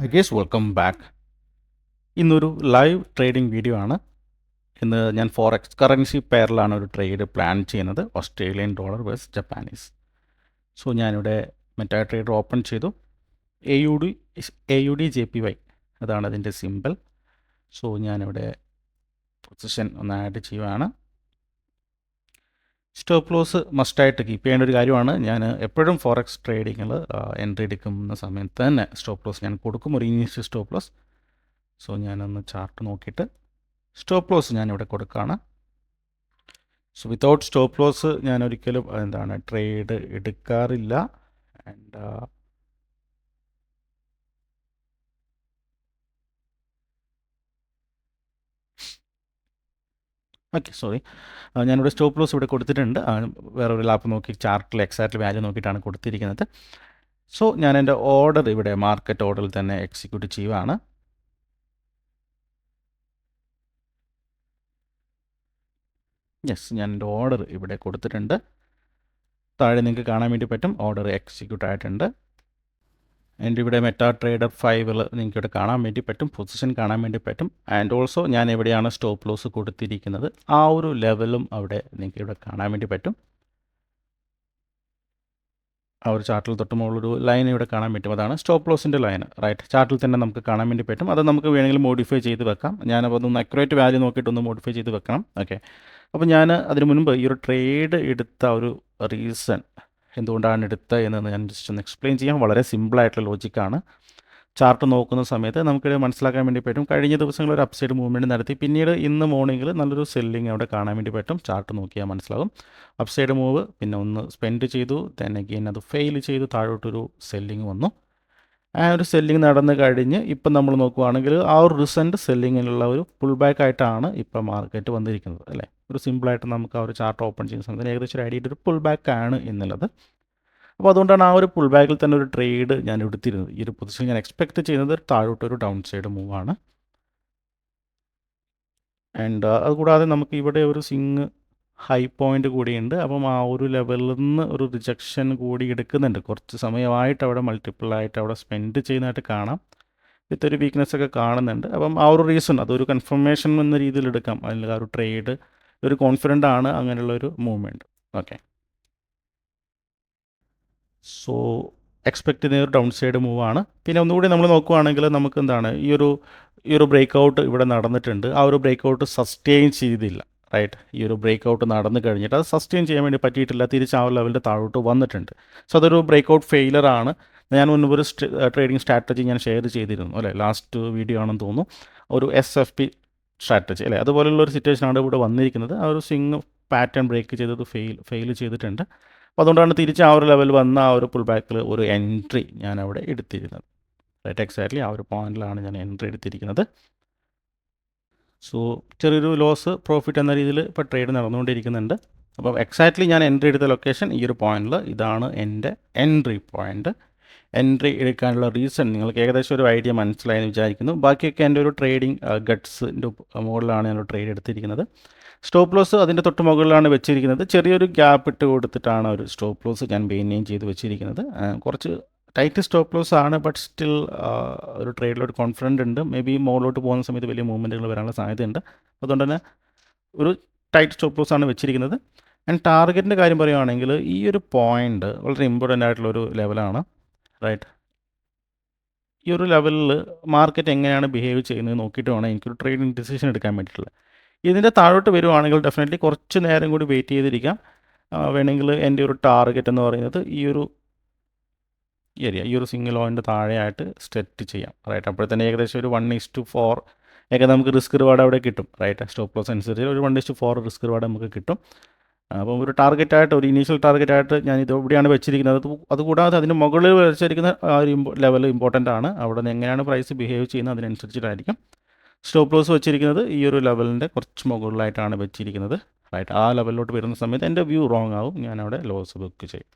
High guys welcome back ഇന്നൊരു live trading video ആണ്. ഇന്ന് ഞാൻ ഫോറക്സ് കറൻസി പെയറിലാണ് ഒരു ട്രേഡ് പ്ലാൻ ചെയ്യുന്നത്. Australian dollar versus Japanese so ഞാനിവിടെ മെറ്റാ ട്രേഡർ ഓപ്പൺ ചെയ്തു. A U D A U D J P Y അതാണ് അതിന്റെ സിമ്പിൾ സോ ഞാനിവിടെ പൊസിഷൻ ഒന്ന് ആഡ് ചെയ്യുവാണ്. സ്റ്റോപ്പ് ലോസ് മസ്റ്റായിട്ട് കീപ്പ് ചെയ്യേണ്ട ഒരു കാര്യമാണ്. ഞാൻ എപ്പോഴും ഫോറക്സ് ട്രേഡിങ്ങിൽ എൻട്രി എടുക്കുന്ന സമയത്ത് തന്നെ സ്റ്റോപ്പ് ലോസ് ഞാൻ കൊടുക്കും. ഒരു ഇനീഷ്യൽ സ്റ്റോപ്പ് ലോസ്. സോ ഞാനൊന്ന് ചാർട്ട് നോക്കിയിട്ട് സ്റ്റോപ്പ് ലോസ് ഞാനിവിടെ കൊടുക്കുകയാണ് സോ വിത്തൗട്ട് സ്റ്റോപ്പ് ലോസ് ഞാൻ ഒരിക്കലും എന്താണ് ട്രേഡ് എടുക്കാറില്ല. ആൻഡ് ഓക്കെ സോറി ഞാനിവിടെ സ്റ്റോപ്പ് ലോസ് ഇവിടെ കൊടുത്തിട്ടുണ്ട്. വേറെ ഒരു ലാപ്പ് നോക്കി ചാർട്ടിൽ എക്സാക്റ്റ് വാല്യൂ നോക്കിയിട്ടാണ് കൊടുത്തിരിക്കുന്നത്. സോ ഞാൻ എന്റെ ഓർഡർ ഇവിടെ മാർക്കറ്റ് ഓർഡറിൽ തന്നെ എക്സിക്യൂട്ട് ചെയ്യുവാണ്. യെസ് ഞാൻ എന്റെ ഓർഡർ ഇവിടെ കൊടുത്തിട്ടുണ്ട്. താഴെ നിങ്ങൾക്ക് കാണാൻ വേണ്ടി പറ്റും. ഓർഡർ എക്സിക്യൂട്ട് ആയിട്ടുണ്ട്. എന്റെ ഇവിടെ മെറ്റാ ട്രേഡർ ഫൈവിൽ നിങ്ങൾക്ക് ഇവിടെ കാണാൻ വേണ്ടി പറ്റും പൊസിഷൻ കാണാൻ വേണ്ടി പറ്റും. ആൻഡ് ഓൾസോ ഞാൻ എവിടെയാണ് സ്റ്റോപ്പ് ലോസ് കൊടുത്തിരിക്കുന്നത് ആ ഒരു ലെവലും അവിടെ നിങ്ങൾക്ക് ഇവിടെ കാണാൻ വേണ്ടി പറ്റും. ആ ഒരു ചാർട്ടിൽ തൊട്ട് മുകളിലൊരു ലൈൻ ഇവിടെ കാണാൻ പറ്റും. അതാണ് സ്റ്റോപ്പ് ലോസിന്റെ ലൈൻ റൈറ്റ് ചാർട്ടിൽ തന്നെ നമുക്ക് കാണാൻ വേണ്ടി പറ്റും. അത് നമുക്ക് വേണമെങ്കിൽ മോഡിഫൈ ചെയ്ത് വെക്കാം. ഞാനപ്പോൾ അതൊന്ന് അക്യുറേറ്റ് വാല്യൂ നോക്കിയിട്ടൊന്ന് മോഡിഫൈ ചെയ്ത് വെക്കണം. ഓക്കെ അപ്പോൾ ഞാൻ അതിന് മുൻപ് ഈ ഒരു ട്രേഡ് എടുത്ത ഒരു റീസൺ എന്തുകൊണ്ടാണ് എടുത്തത് എന്ന് ഞാൻ ജസ്റ്റ് ഒന്ന് എക്സ്പ്ലെയിൻ ചെയ്യാം. വളരെ സിമ്പിളായിട്ടുള്ള ലോജിക്കാണ് ചാർട്ട് നോക്കുന്ന സമയത്ത് നമുക്കിത് മനസ്സിലാക്കാൻ വേണ്ടി പറ്റും. കഴിഞ്ഞ ദിവസങ്ങൾ ഒരു അപ്സൈഡ് മൂവ്മെന്റ് നടത്തി. പിന്നീട് ഇന്ന് മോർണിംഗിൽ നല്ലൊരു സെല്ലിങ് അവിടെ കാണാൻ വേണ്ടി പറ്റും. ചാർട്ട് നോക്കിയാൽ മനസ്സിലാകും. അപ്സൈഡ് മൂവ് പിന്നെ ഒന്ന് സ്പെൻഡ് ചെയ്തു. തന്നെ അത് ഫെയിൽ ചെയ്തു. താഴോട്ടൊരു സെല്ലിങ് വന്നു. ആ ഒരു സെല്ലിങ് നടന്നു കഴിഞ്ഞ് ഇപ്പം നമ്മൾ നോക്കുകയാണെങ്കിൽ ആ ഒരു റിസന്റ് സെല്ലിങ്ങിലുള്ള ഒരു പുൾ ബാക്ക് ആയിട്ടാണ് ഇപ്പം മാർക്കറ്റ് വന്നിരിക്കുന്നത് അല്ലേ? ഒരു സിമ്പിളായിട്ട് നമുക്ക് ആ ഒരു ചാർട്ട് ഓപ്പൺ ചെയ്യുന്ന സമയത്ത് ഏകദേശം ഒരു ഐഡിയ ഒരു പുൾ ബാക്ക് ആണ് എന്നുള്ളത്. അപ്പോൾ അതുകൊണ്ടാണ് ആ ഒരു പുൾ ബാക്കിൽ തന്നെ ഒരു ട്രേഡ് ഞാൻ എടുത്തിരുന്നത്. ഈ ഒരു പൊസിഷൻ ഞാൻ എക്സ്പെക്ട് ചെയ്യുന്നത് താഴോട്ട് ഒരു ഡൗൺ സൈഡ് മൂവ് ആണ് ആൻഡ് അതുകൂടാതെ നമുക്ക് ഇവിടെ ഒരു സിങ് ഹൈ പോയിന്റ് കൂടിയുണ്ട്. അപ്പം ആ ഒരു ലെവലിൽ നിന്ന് ഒരു റിജക്ഷൻ കൂടി എടുക്കുന്നുണ്ട്. കുറച്ച് സമയമായിട്ട് അവിടെ മൾട്ടിപ്പിൾ ആയിട്ട് അവിടെ സ്പെൻഡ് ചെയ്യുന്നതായിട്ട് കാണാം. വിത്ത് ഒരു വീക്ക്നെസ് ഒക്കെ കാണുന്നുണ്ട്. അപ്പം ആ ഒരു റീസൺ അതൊരു കൺഫർമേഷൻ എന്ന രീതിയിൽ എടുക്കാം. അല്ലെങ്കിൽ ആ ഒരു ട്രേഡ് ഒരു കോൺഫിഡന്റ് ആണ് അങ്ങനെയുള്ള ഒരു മൂവ്മെന്റ് ഓക്കെ സോ എക്സ്പെക്റ്റ് ചെയ്യുന്ന ഒരു ഡൗൺ സൈഡ് മൂവ് ആണ്. പിന്നെ ഒന്നുകൂടി നമ്മൾ നോക്കുകയാണെങ്കിൽ നമുക്ക് എന്താണ്? ഈ ഒരു ഈ ഒരു ബ്രേക്ക് ഔട്ട് ഇവിടെ നടന്നിട്ടുണ്ട്. ആ ഒരു ബ്രേക്ക് ഔട്ട് സസ്റ്റെയിൻ ചെയ്തില്ല റൈറ്റ് ഈ ഒരു ബ്രേക്ക് ഔട്ട് നടന്നു കഴിഞ്ഞിട്ട് അത് സസ്റ്റെയിൻ ചെയ്യാൻ വേണ്ടി പറ്റിയിട്ടില്ല. തിരിച്ച് ആ ലെവലിന്റെ താഴോട്ട് വന്നിട്ടുണ്ട്. സോ അതൊരു ബ്രേക്ക് ഔട്ട് ഫെയിലർ ആണ്. ഞാൻ മുൻപ് ഒരു ട്രേഡിംഗ് സ്ട്രാറ്റജി ഞാൻ ഷെയർ ചെയ്തിരുന്നു അല്ലേ? ലാസ്റ്റ് വീഡിയോ ആണെന്ന് തോന്നുന്നു. ഒരു എസ് എഫ് പി സ്ട്രാറ്റജി അല്ലേ? അതുപോലുള്ള ഒരു സിറ്റുവേഷനാണ് ഇവിടെ വന്നിരിക്കുന്നത്. ആ ഒരു സ്വിങ് പാറ്റേൺ ബ്രേക്ക് ചെയ്തത് ഫെയിൽ ഫെയിൽ ചെയ്തിട്ടുണ്ട്. അപ്പോൾ അതുകൊണ്ടാണ് തിരിച്ച് ആ ഒരു ലെവൽ വന്ന ആ ഒരു പുൾ ബാക്കിൽ ഒരു എൻട്രി ഞാൻ അവിടെ എടുത്തിരുന്നത്. റൈറ്റ് എക്സാക്ട്ലി ആ ഒരു പോയിന്റിലാണ് ഞാൻ എൻട്രി എടുത്തിരിക്കുന്നത്. സോ ചെറിയൊരു ലോസ് പ്രോഫിറ്റ് എന്ന രീതിയിൽ ഇപ്പോൾ ട്രേഡ് നടന്നുകൊണ്ടിരിക്കുന്നുണ്ട്. അപ്പോൾ എക്സാക്ട്ലി ഞാൻ എൻട്രി എടുത്ത ലൊക്കേഷൻ ഈ ഒരു പോയിന്റിൽ ഇതാണ് എന്റെ എൻട്രി പോയിന്റ് എൻട്രി എടുക്കാനുള്ള റീസൺ നിങ്ങൾക്ക് ഏകദേശം ഒരു ഐഡിയ മനസ്സിലായെന്ന് വിചാരിക്കുന്നു. ബാക്കിയൊക്കെ എന്റെ ഒരു ട്രേഡിംഗ് ഗട്ട്സിന്റെ മുകളിലാണ് ഞാൻ ട്രേഡ് എടുത്തിരിക്കുന്നത്. സ്റ്റോപ്പ് ലോസ് അതിന്റെ തൊട്ട് മുകളിലാണ് വെച്ചിരിക്കുന്നത്. ചെറിയൊരു ഗ്യാപ്പ് ഇട്ട് കൊടുത്തിട്ടാണ് ഒരു സ്റ്റോപ്പ് ലോസ് ഞാൻ മെയിന്റെയിൻ ചെയ്ത് വെച്ചിരിക്കുന്നത്. കുറച്ച് ടൈറ്റ് സ്റ്റോപ്പ് ലോസ് ആണ് ബട്ട് സ്റ്റിൽ ഒരു ട്രേഡിലൊരു കോൺഫിഡന്റ് ഉണ്ട്. മേ ബി മുകളിലോട്ട് പോകുന്ന സമയത്ത് വലിയ മൂവ്മെന്റുകൾ വരാനുള്ള സാധ്യതയുണ്ട്. അതുകൊണ്ട് തന്നെ ഒരു ടൈറ്റ് സ്റ്റോപ്പ് ലോസ് ആണ് വെച്ചിരിക്കുന്നത്. ആൻഡ് ടാർഗറ്റിന്റെ കാര്യം പറയുകയാണെങ്കിൽ ഈ ഒരു പോയിന്റ് വളരെ ഇമ്പോർട്ടന്റ് ആയിട്ടുള്ള ഒരു ലെവലാണ്. റൈറ്റ് ഈ ഒരു ലെവലിൽ മാർക്കറ്റ് എങ്ങനെയാണ് ബിഹേവ് ചെയ്യുന്നത് നോക്കിയിട്ട് വേണം എനിക്കൊരു ട്രേഡിങ് ഡിസിഷൻ എടുക്കാൻ വേണ്ടിയിട്ടുള്ളത് ഇതിന്റെ താഴോട്ട് വരുവാണെങ്കിൽ ഡെഫിനറ്റ്ലി കുറച്ച് നേരം കൂടി വെയിറ്റ് ചെയ്തിരിക്കാം. വേണമെങ്കിൽ എന്റെ ഒരു ടാർഗറ്റ് എന്ന് പറയുന്നത് ഈ ഒരു ഏരിയ ഈ ഒരു സിംഗിൾ ഓയിന്റെ താഴെയായിട്ട് സെറ്റ് ചെയ്യാം. റൈറ്റ് അപ്പോൾ തന്നെ ഏകദേശം ഒരു വൺ ഇസ് ടു ഫോർ ഒക്കെ നമുക്ക് റിസ്ക് റിവാർഡ് അവിടെ കിട്ടും. റൈറ്റ് സ്റ്റോപ്പ് ലോസ് അനുസരിച്ച് ഒരു one is to four risk reward നമുക്ക് കിട്ടും. അപ്പം ഒരു ടാർഗറ്റായിട്ട് ഒരു ഇനീഷ്യൽ ടാർഗറ്റായിട്ട് ഞാൻ ഇത് ഇവിടെയാണ് വെച്ചിരിക്കുന്നത്. അത് അതുകൂടാതെ അതിന് മുകളിൽ വെച്ചിരിക്കുന്ന ആ ഒരു ലെവൽ ഇമ്പോർട്ടന്റ് ആണ് അവിടെ നിന്ന് എങ്ങനെയാണ് പ്രൈസ് ബിഹേവ് ചെയ്യുന്നത് അതിനനുസരിച്ചിട്ടായിരിക്കും. സ്റ്റോപ്പ് ലോസ് വെച്ചിരിക്കുന്നത് ഈ ഒരു ലെവലിന്റെ കുറച്ച് മുകളിലായിട്ടാണ് വെച്ചിരിക്കുന്നത്. റൈറ്റ് ആ ലെവലിലോട്ട് വരുന്ന സമയത്ത് എന്റെ വ്യൂ റോങ് ആവും. അവിടെ ലോസ് ബുക്ക് ചെയ്യും.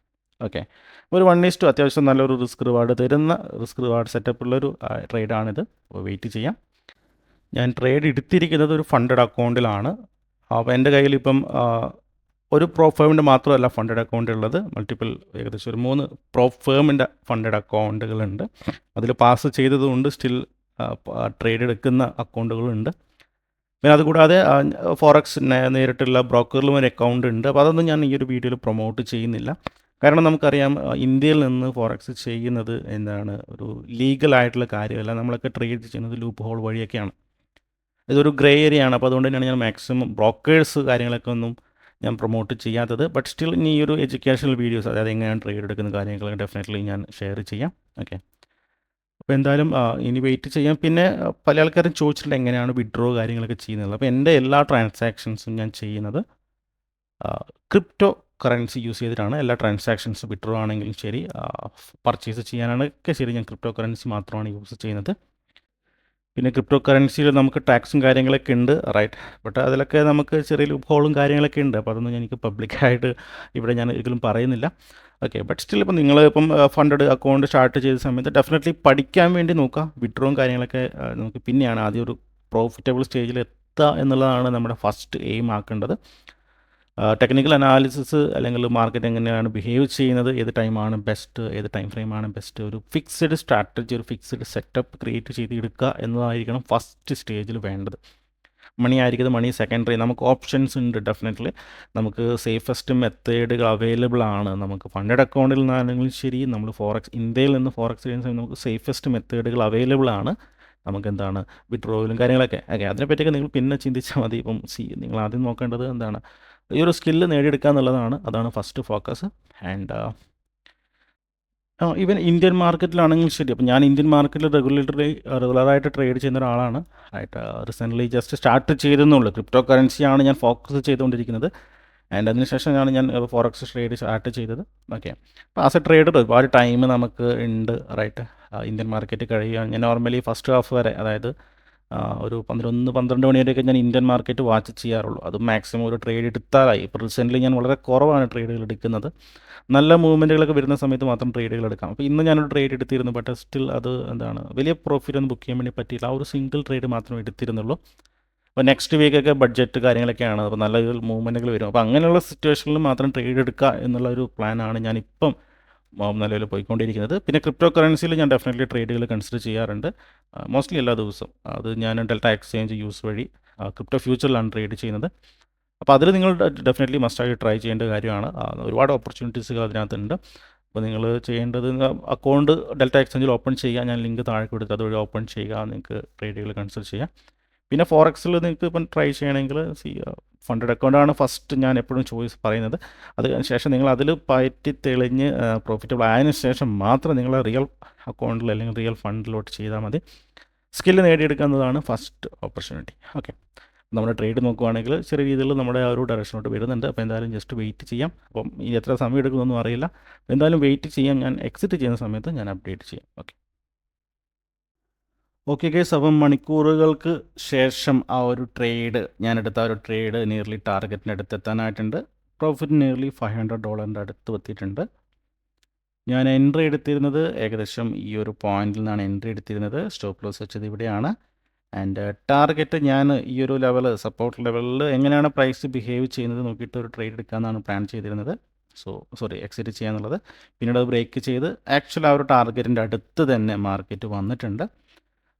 ഓക്കെ. ഒരു വൺ ഈസ് ടു അത്യാവശ്യം നല്ലൊരു റിസ്ക് റിവാർഡ് തരുന്ന റിസ്ക് റിവാർഡ് സെറ്റപ്പ് സെറ്റപ്പുള്ളൊരു ട്രേഡാണിത്. വെയിറ്റ് ചെയ്യാം. ഞാൻ ട്രേഡ് എടുത്തിരിക്കുന്നത് ഒരു ഫണ്ടഡ് അക്കൗണ്ടിലാണ്. അപ്പോൾ എന്റെ കയ്യിൽ ഇപ്പം ഒരു പ്രോ ഫേമിന്റെ മാത്രമല്ല ഫണ്ടഡ് അക്കൗണ്ട് ഉള്ളത് മൾട്ടിപ്പിൾ ഏകദേശം ഒരു മൂന്ന് പ്രോ ഫേമിന്റെ ഫണ്ടഡ് അക്കൗണ്ടുകളുണ്ട്. അതിൽ പാസ് ചെയ്തതുകൊണ്ട് സ്റ്റിൽ ട്രേഡ് എടുക്കുന്ന അക്കൗണ്ടുകളുണ്ട്. പിന്നെ അതുകൂടാതെ ഫോറക്സ് നേരിട്ടുള്ള ബ്രോക്കറിലും ഒരു അക്കൗണ്ട് ഉണ്ട്. അപ്പോൾ അതൊന്നും ഞാൻ ഈ ഒരു വീഡിയോയിൽ പ്രൊമോട്ട് ചെയ്യുന്നില്ല. കാരണം നമുക്കറിയാം ഇന്ത്യയിൽ നിന്ന് ഫോറക്സ് ചെയ്യുന്നത് എന്താണ് ഒരു ലീഗലായിട്ടുള്ള കാര്യമല്ല. നമ്മളൊക്കെ ട്രേഡ് ചെയ്യുന്നത് ലൂപ്പ് ഹോൾ വഴിയൊക്കെയാണ്. ഇതൊരു ഗ്രേ ഏരിയയാണ്. അപ്പോൾ അതുകൊണ്ട് തന്നെയാണ് ഞാൻ മാക്സിമം ബ്രോക്കേഴ്സ് കാര്യങ്ങളൊക്കെ ഒന്നും ഞാൻ പ്രൊമോട്ട് ചെയ്യാത്തത്. ബട്ട് സ്റ്റിൽ ഇനി ഈ ഒരു എഡ്യൂക്കേഷണൽ വീഡിയോസ് അതായത് എങ്ങനെയാണ് ട്രേഡ് എടുക്കുന്ന കാര്യങ്ങൾ ഡെഫിനറ്റ്ലി ഞാൻ ഷെയർ ചെയ്യാം. ഓക്കെ അപ്പോൾ എന്തായാലും ഇനി വെയിറ്റ് ചെയ്യാം. പിന്നെ പല ആൾക്കാരും ചോദിച്ചിട്ടുണ്ട് എങ്ങനെയാണ് വിഡ്രോ കാര്യങ്ങളൊക്കെ ചെയ്യുന്നത്. അപ്പോൾ എന്റെ എല്ലാ ട്രാൻസാക്ഷൻസും ഞാൻ ചെയ്യുന്നത് ക്രിപ്റ്റോ കറൻസി യൂസ് ചെയ്തിട്ടാണ്. എല്ലാ ട്രാൻസാക്ഷൻസ് വിഡ്രോ ആണെങ്കിലും ശരി പർച്ചേസ് ചെയ്യാനാണൊക്കെ ശരി. ഞാൻ ക്രിപ്റ്റോ കറൻസി മാത്രമാണ് യൂസ് ചെയ്യുന്നത്. പിന്നെ ക്രിപ്റ്റോ കറൻസിയിൽ നമുക്ക് ടാക്സും കാര്യങ്ങളൊക്കെ ഉണ്ട് റൈറ്റ് ബട്ട് അതിലൊക്കെ നമുക്ക് ചെറിയ ഹോളും കാര്യങ്ങളൊക്കെ ഉണ്ട്. അപ്പോൾ അതൊന്നും എനിക്ക് പബ്ലിക്കായിട്ട് ഇവിടെ ഞാൻ ഒരിക്കലും പറയുന്നില്ല. ഓക്കെ ബട്ട് സ്റ്റിൽ ഇപ്പം നിങ്ങൾ ഇപ്പം ഫണ്ടഡ് അക്കൗണ്ട് സ്റ്റാർട്ട് ചെയ്ത സമയത്ത് ഡെഫിനറ്റ്ലി പഠിക്കാൻ വേണ്ടി നോക്കുക വിഡ്രോയും കാര്യങ്ങളൊക്കെ നമുക്ക് പിന്നെയാണ് ആദ്യം ഒരു പ്രോഫിറ്റബിൾ സ്റ്റേജിൽ എത്തുക എന്നുള്ളതാണ് നമ്മുടെ ഫസ്റ്റ് എയിം ആക്കേണ്ടത്. ടെക്നിക്കൽ അനാലിസിസ് അല്ലെങ്കിൽ മാർക്കറ്റ് എങ്ങനെയാണ് ബിഹേവ് ചെയ്യുന്നത് ഏത് ടൈമാണ് ബെസ്റ്റ് ഏത് ടൈം ഫ്രെയിമാണ് ബെസ്റ്റ് ഒരു ഫിക്സ്ഡ് സ്ട്രാറ്റജി ഒരു ഫിക്സ്ഡ് സെറ്റപ്പ് ക്രിയേറ്റ് ചെയ്ത് എടുക്കുക എന്നതായിരിക്കണം ഫസ്റ്റ് സ്റ്റേജിൽ വേണ്ടത്. മണി ആയിരിക്കുന്നത് മണി സെക്കൻഡറി നമുക്ക് ഓപ്ഷൻസ് ഉണ്ട് ഡെഫിനറ്റ്ലി നമുക്ക് സേഫസ്റ്റ് മെത്തേഡുകൾ അവൈലബിൾ ആണ്. നമുക്ക് ഫണ്ടഡ് അക്കൗണ്ടിൽ നിന്നാണെങ്കിലും ശരി നമ്മൾ ഫോറക്സ് ഇന്ത്യയിൽ നിന്ന് ഫോറക്സ് ചെയ്യുന്ന നമുക്ക് സേഫസ്റ്റ് മെത്തേഡുകൾ അവൈലബിൾ ആണ്. നമുക്ക് എന്താണ് വിഡ്രോയിലും കാര്യങ്ങളൊക്കെ. ഓക്കെ അതിനെപ്പറ്റിയൊക്കെ നിങ്ങൾ പിന്നെ ചിന്തിച്ചാൽ മതി. ഇപ്പം സി നിങ്ങൾ ആദ്യം നോക്കേണ്ടത് എന്താണ് ഈ ഒരു സ്കില്ല് നേടിയെടുക്കുക എന്നുള്ളതാണ് അതാണ് first focus and even Indian മാർക്കറ്റിലാണെങ്കിൽ ശരി. അപ്പം ഞാൻ ഇന്ത്യൻ മാർക്കറ്റിൽ റെഗുലേറ്ററി റെഗുലറായിട്ട് ട്രേഡ് ചെയ്യുന്ന ഒരാളാണ്. ആയിട്ട് റീസെന്റ്ലി ജസ്റ്റ് സ്റ്റാർട്ട് ചെയ്തെന്നുള്ളൂ. ക്രിപ്റ്റോ കറൻസിയാണ് ഞാൻ ഫോക്കസ് ചെയ്തുകൊണ്ടിരിക്കുന്നത്. ആൻഡ് അതിനുശേഷമാണ് ഞാൻ ഫോറക്സ് ട്രേഡ് സ്റ്റാർട്ട് ചെയ്തത്. ഓക്കെ അപ്പോൾ ആസ് എ ട്രേഡർ ഒരുപാട് ടൈം നമുക്ക് ഉണ്ട് റൈറ്റ് ഇന്ത്യൻ മാർക്കറ്റ് കഴിയുക. ഞാൻ നോർമലി ഫസ്റ്റ് ഹാഫ് വരെ അതായത് ഒരു പന്ത്രണ്ട് പന്ത്രണ്ട് മണി വരെയൊക്കെ ഞാൻ ഇന്ത്യൻ മാർക്കറ്റ് വാച്ച് ചെയ്യാറുള്ളൂ. അത് മാക്സിമം ഒരു ട്രേഡ് എടുത്താലായി. ഇപ്പോൾ റീസെന്റ്ലി ഞാൻ വളരെ കുറവാണ് ട്രേഡുകൾ എടുക്കുന്നത്. നല്ല മൂവ്മെന്റുകളൊക്കെ വരുന്ന സമയത്ത് മാത്രം ട്രേഡുകൾ എടുക്കാം. അപ്പോൾ ഇന്ന് ഞാനൊരു ട്രേഡ് എടുത്തിരുന്നു ബട്ട് സ്റ്റിൽ അത് എന്താണ് വലിയ പ്രോഫിറ്റ് ഒന്നും ബുക്ക് ചെയ്യാൻ വേണ്ടി പറ്റിയില്ല. ആ ഒരു സിംഗിൾ ട്രേഡ് മാത്രമേ എടുത്തിരുന്നുള്ളൂ. അപ്പോൾ നെക്സ്റ്റ് വീക്കൊക്കെ ബഡ്ജറ്റ് കാര്യങ്ങളൊക്കെയാണ്. അപ്പോൾ നല്ല മൂവ്മെന്റുകൾ വരും. അപ്പോൾ അങ്ങനെയുള്ള സിറ്റുവേഷനിൽ മാത്രം ട്രേഡ് എടുക്കുക എന്നുള്ള ഒരു പ്ലാനാണ് ഞാനിപ്പം നിലവിൽ പോയിക്കൊണ്ടിരിക്കുന്നത്. പിന്നെ ക്രിപ്റ്റോ കറൻസിയിൽ ഞാൻ ഡെഫിനറ്റ്ലി ട്രേഡുകൾ കൺസിഡർ ചെയ്യാറുണ്ട്. മോസ്റ്റ്ലി എല്ലാ ദിവസവും. അത് ഞാൻ ഡെൽറ്റ എക്സ്ചേഞ്ച് യൂസ് വഴി ക്രിപ്റ്റോ ഫ്യൂച്ചറിലാണ് ട്രേഡ് ചെയ്യുന്നത്. അപ്പോൾ അതിൽ നിങ്ങൾ ഡെഫിനറ്റ്ലി മസ്റ്റായി ട്രൈ ചെയ്യേണ്ട കാര്യമാണ്. ഒരുപാട് ഓപ്പർച്യൂണിറ്റീസുകൾ അതിനകത്തുണ്ട്. അപ്പോൾ നിങ്ങൾ ചെയ്യേണ്ടത് അക്കൗണ്ട് ഡെൽറ്റ എക്സ്ചേഞ്ചിൽ ഓപ്പൺ ചെയ്യുക ഞാൻ ലിങ്ക് താഴെ കൊടുത്ത് അതുവഴി ഓപ്പൺ ചെയ്യുക. നിങ്ങൾക്ക് ട്രേഡുകൾ കൺസിഡർ ചെയ്യാം. പിന്നെ ഫോറക്സിൽ നിങ്ങൾക്ക് ഇപ്പം ട്രൈ ചെയ്യണമെങ്കിൽ സി ഫണ്ടഡ് അക്കൗണ്ടാണ് ഫസ്റ്റ് ഞാൻ എപ്പോഴും ചോയ്സ് പറയുന്നത്. അതിന് ശേഷം നിങ്ങൾ അതിൽ പറ്റി തെളിഞ്ഞ് പ്രോഫിറ്റബിൾ ആയതിനു ശേഷം മാത്രം നിങ്ങൾ റിയൽ അക്കൗണ്ടിൽ അല്ലെങ്കിൽ റിയൽ ഫണ്ടിലോട്ട് ചെയ്താൽ മതി. സ്കില്ല് നേടിയെടുക്കുന്നതാണ് ഫസ്റ്റ് ഓപ്പർച്യൂണിറ്റി ഓക്കെ നമ്മുടെ ട്രേഡ് നോക്കുവാണെങ്കിൽ ചെറിയ രീതിയിൽ നമ്മുടെ ആ ഒരു ഡയറക്ഷനോട്ട് വരുന്നുണ്ട്. അപ്പോൾ എന്തായാലും ജസ്റ്റ് വെയിറ്റ് ചെയ്യാം. അപ്പം ഇനി എത്ര സമയം എടുക്കുമെന്നൊന്നും അറിയില്ല. എന്തായാലും വെയിറ്റ് ചെയ്യാം. ഞാൻ എക്സിറ്റ് ചെയ്യുന്ന സമയത്ത് ഞാൻ അപ്ഡേറ്റ് ചെയ്യാം. ഓക്കെ ഓക്കെ കേസ് അപ്പം മണിക്കൂറുകൾക്ക് ശേഷം ആ ഒരു ട്രേഡ് ഞാൻ എടുത്ത ആ ഒരു ട്രേഡ് നിയർലി ടാർഗറ്റിന് അടുത്ത് എത്താനായിട്ടുണ്ട് പ്രോഫിറ്റ് നിയർലി ഫൈവ് ഹൺഡ്രഡ് ഡോളറിന്റെ അടുത്ത് എത്തിയിട്ടുണ്ട്. ഞാൻ എൻട്രി എടുത്തിരുന്നത് ഏകദേശം ഈ ഒരു പോയിന്റിൽ നിന്നാണ് എൻട്രി എടുത്തിരുന്നത്. സ്റ്റോപ്പ് ലോസ് വെച്ചത് ഇവിടെയാണ്. ആൻഡ് ടാർഗറ്റ് ഞാൻ ഈ ഒരു ലെവൽ സപ്പോർട്ട് ലെവലിൽ എങ്ങനെയാണ് പ്രൈസ് ബിഹേവ് ചെയ്യുന്നത് നോക്കിയിട്ട് ഒരു ട്രേഡ് എടുക്കാമെന്നാണ് പ്ലാൻ ചെയ്തിരുന്നത്. സോ സോറി എക്സിറ്റ് ചെയ്യാന്നുള്ളത്. പിന്നീട് അത് ബ്രേക്ക് ചെയ്ത് ആക്ച്വൽ ആ ഒരു ടാർഗറ്റിന്റെ അടുത്ത് തന്നെ മാർക്കറ്റ് വന്നിട്ടുണ്ട്.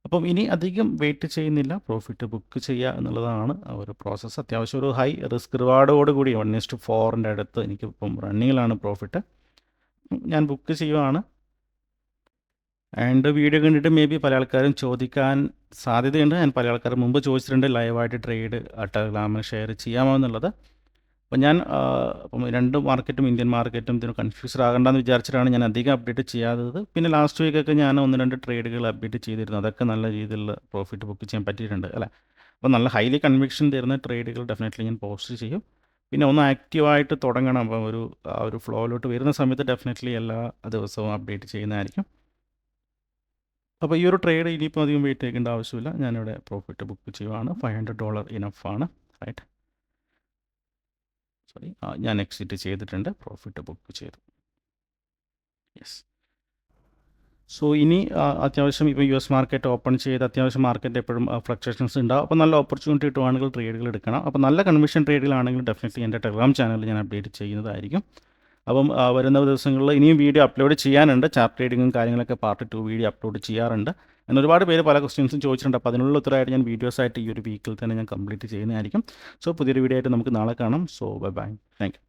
അപ്പം ഇനി അധികം വെയിറ്റ് ചെയ്യുന്നില്ല. പ്രോഫിറ്റ് ബുക്ക് ചെയ്യുക എന്നുള്ളതാണ് ഒരു പ്രോസസ്സ് അത്യാവശ്യം ഒരു ഹൈ റിസ്ക് റിവാർഡോട് കൂടി വൺ ഇസ്റ്റ് ഫോറിന്റെ അടുത്ത് എനിക്കിപ്പം റണ്ണിങ്ങിലാണ് പ്രോഫിറ്റ് ഞാൻ ബുക്ക് ചെയ്യുവാണ്. ആൻഡ് വീഡിയോ കണ്ടിട്ട് മേ ബി പല ആൾക്കാരും ചോദിക്കാൻ സാധ്യതയുണ്ട്. ഞാൻ പല ആൾക്കാരും മുമ്പ് ചോദിച്ചിട്ടുണ്ട്. ലൈവായിട്ട് ട്രേഡ് ടെലഗ്രാമിൽ ഷെയർ ചെയ്യാമോ എന്നുള്ളത്. അപ്പോൾ ഞാൻ അപ്പം രണ്ട് മാർക്കറ്റും ഇന്ത്യൻ മാർക്കറ്റും ഇതിന് കൺഫ്യൂസ്ഡ് ആകണ്ടെന്ന് വിചാരിച്ചിട്ടാണ് ഞാൻ അധികം അപ്ഡേറ്റ് ചെയ്യാത്തത്. പിന്നെ ലാസ്റ്റ് വീക്കൊക്കെ ഞാൻ ഒന്ന് രണ്ട് ട്രേഡുകൾ അപ്ഡേറ്റ് ചെയ്തിരുന്നു. അതൊക്കെ നല്ല രീതിയിലുള്ള പ്രോഫിറ്റ് ബുക്ക് ചെയ്യാൻ പറ്റിയിട്ടുണ്ട് അല്ലേ? അപ്പോൾ നല്ല ഹൈലി കൺവിക്ഷൻ തരുന്ന ട്രേഡുകൾ ഡെഫിനറ്റ്ലി ഞാൻ പോസ്റ്റ് ചെയ്യും. പിന്നെ ഒന്ന് ആക്റ്റീവായിട്ട് തുടങ്ങണം. അപ്പം ഒരു ആ ഒരു ഫ്ലോയിലോട്ട് വരുന്ന സമയത്ത് ഡെഫിനറ്റ്ലി എല്ലാ ദിവസവും അപ്ഡേറ്റ് ചെയ്യുന്നതായിരിക്കും. അപ്പോൾ ഈ ഒരു ട്രേഡ് ഇനിയിപ്പോൾ അധികം വെയിറ്റ് ചെയ്യേണ്ട ആവശ്യമില്ല. ഞാനിവിടെ പ്രോഫിറ്റ് ബുക്ക് ചെയ്യുവാണ്. ഫൈവ് ഹൺഡ്രഡ് ഡോളർ ഇനഫാണ് റൈറ്റ് സോറി ഞാൻ എക്സിറ്റ് ചെയ്തിട്ടുണ്ട്. പ്രോഫിറ്റ് ബുക്ക് ചെയ്തു. യെസ് സോ ഇനി അത്യാവശ്യം ഇപ്പോൾ യു എസ് മാർക്കറ്റ് ഓപ്പൺ ചെയ്ത് അത്യാവശ്യം മാർക്കറ്റ് എപ്പോഴും ഫ്ലക്ച്വേഷൻസ് ഉണ്ടാവും അപ്പോൾ നല്ല ഓപ്പർച്യൂണിറ്റി കിട്ടുവാണെങ്കിൽ ട്രേഡുകൾ എടുക്കണം. അപ്പോൾ നല്ല കൺവിഷൻ ട്രേഡുകളാണെങ്കിൽ ഡെഫിനറ്റ്ലി എന്റെ ടെലഗ്രാം ചാനലിൽ ഞാൻ അപ്ഡേറ്റ് ചെയ്യുന്നതായിരിക്കും. അപ്പം വരുന്ന ദിവസങ്ങളിൽ ഇനിയും വീഡിയോ അപ്ലോഡ് ചെയ്യാനുണ്ട്. ചാർട്ട് ട്രേഡിങ്ങും കാര്യങ്ങളൊക്കെ പാർട്ട് ടു വീഡിയോ അപ്ലോഡ് ചെയ്യാറുണ്ട്. എന്ന് ഒരുപാട് പേര് പല ക്വസ്റ്റ്യൻസും ചോദിച്ചിട്ടുണ്ട്. അപ്പോൾ അതിനുള്ള ഉത്തരമായിട്ട് ഞാൻ വീഡിയോസ് ആയിട്ട് ഈ ഒരു വീക്കിൽ തന്നെ ഞാൻ കംപ്ലീറ്റ് ചെയ്യുന്നതായിരിക്കും. സോ പുതിയൊരു വീഡിയോ ആയിട്ട് നമുക്ക് നാളെ കാണാം. So bye bye thank